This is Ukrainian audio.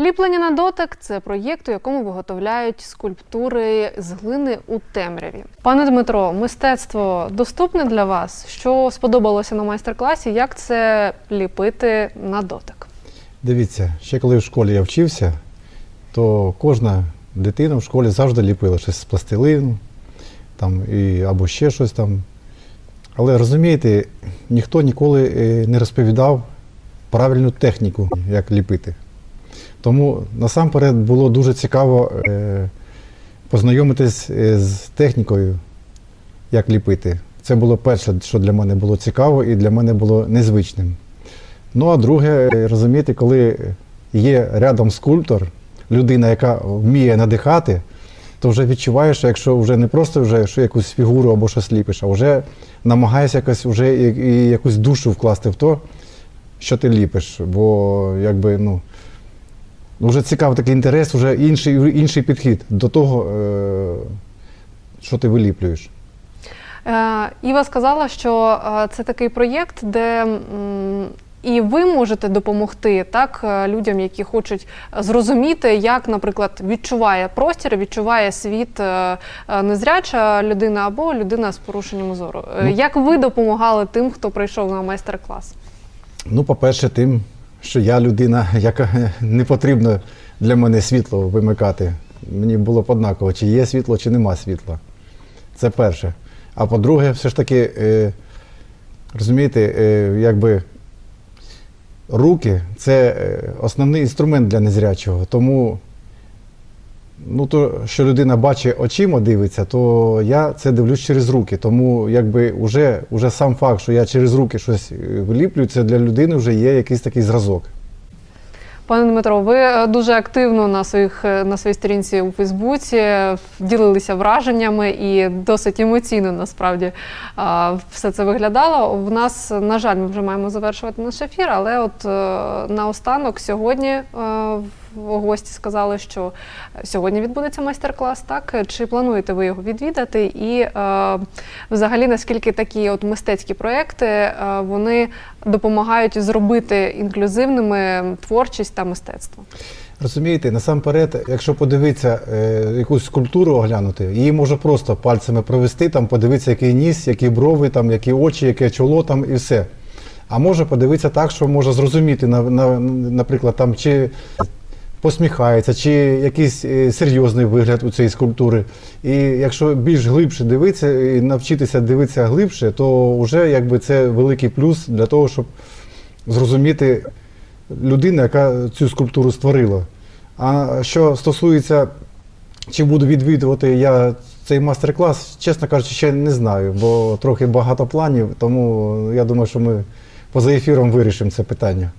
Ліплення на дотик це проєкт, у якому виготовляють скульптури з глини у темряві. Пане Дмитро, мистецтво доступне для вас? Що сподобалося на майстер-класі? Як це ліпити на дотик? Дивіться, ще коли в школі я вчився, то кожна дитина в школі завжди ліпила щось з пластилину там, і, або ще щось там. Але розумієте, ніхто ніколи е, не розповідав правильну техніку, як ліпити. Тому насамперед було дуже цікаво е, познайомитись е, з технікою, як ліпити. Це було перше, що для мене було цікаво і для мене було незвичним. Ну а друге, е, розумієте, коли є рядом скульптор, людина, яка вміє надихати, то вже відчуваєш, що якщо вже не просто вже що якусь фігуру або щось ліпиш, а вже намагаєшся якось вже і, і якусь душу вкласти в то, що ти ліпиш. Бо якби, ну, вже цікавий такий інтерес, вже інший, інший підхід до того, е, що ти виліплюєш. Е, Іва сказала, що е, це такий проєкт, де і ви можете допомогти так людям, які хочуть зрозуміти, як, наприклад, відчуває простір, відчуває світ незряча людина або людина з порушенням зору. Ну. Як ви допомагали тим, хто прийшов на майстер-клас? Ну, по-перше, тим, що я людина, яка не потрібно для мене світло вимикати. Мені було б однаково, чи є світло, чи нема світла. Це перше. А по-друге, все ж таки, е, розумієте, е, якби руки це е, основний інструмент для незрячого. Тому, ну, то, що людина бачить очима, дивиться, то я це дивлюсь через руки. Тому якби уже, вже сам факт, що я через руки щось е, це для людини вже є якийсь такий зразок. Пане Дмитро, ви е, дуже активно на своїх е, на своїй сторінці у Фейсбуці е, ділилися враженнями і досить емоційно насправді все це виглядало. В нас, на жаль, ми вже маємо завершувати наш ефір, але от наостанок сьогодні гості сказали, що сьогодні відбудеться майстер-клас. Так чи плануєте ви його відвідати? І взагалі наскільки такі от мистецькі проекти вони допомагають зробити інклюзивними творчість та мистецтво? Розумієте, насамперед, якщо подивитися е, якусь скульптуру оглянути, її можна просто пальцями провести, там подивитися, який ніс, які брови, там, які очі, яке чоло там і все. А може подивитися так, що можна зрозуміти, на, на, наприклад, там, чи посміхається, чи якийсь е, серйозний вигляд у цієї скульптури. І якщо більш глибше дивитися і навчитися дивитися глибше, то вже якби це великий плюс для того, щоб зрозуміти людину, яка цю скульптуру створила. А що стосується, чи буду відвідувати я цей майстер-клас, чесно кажучи, ще не знаю, бо трохи багато планів, тому я думаю, що ми поза ефіром вирішимо це питання.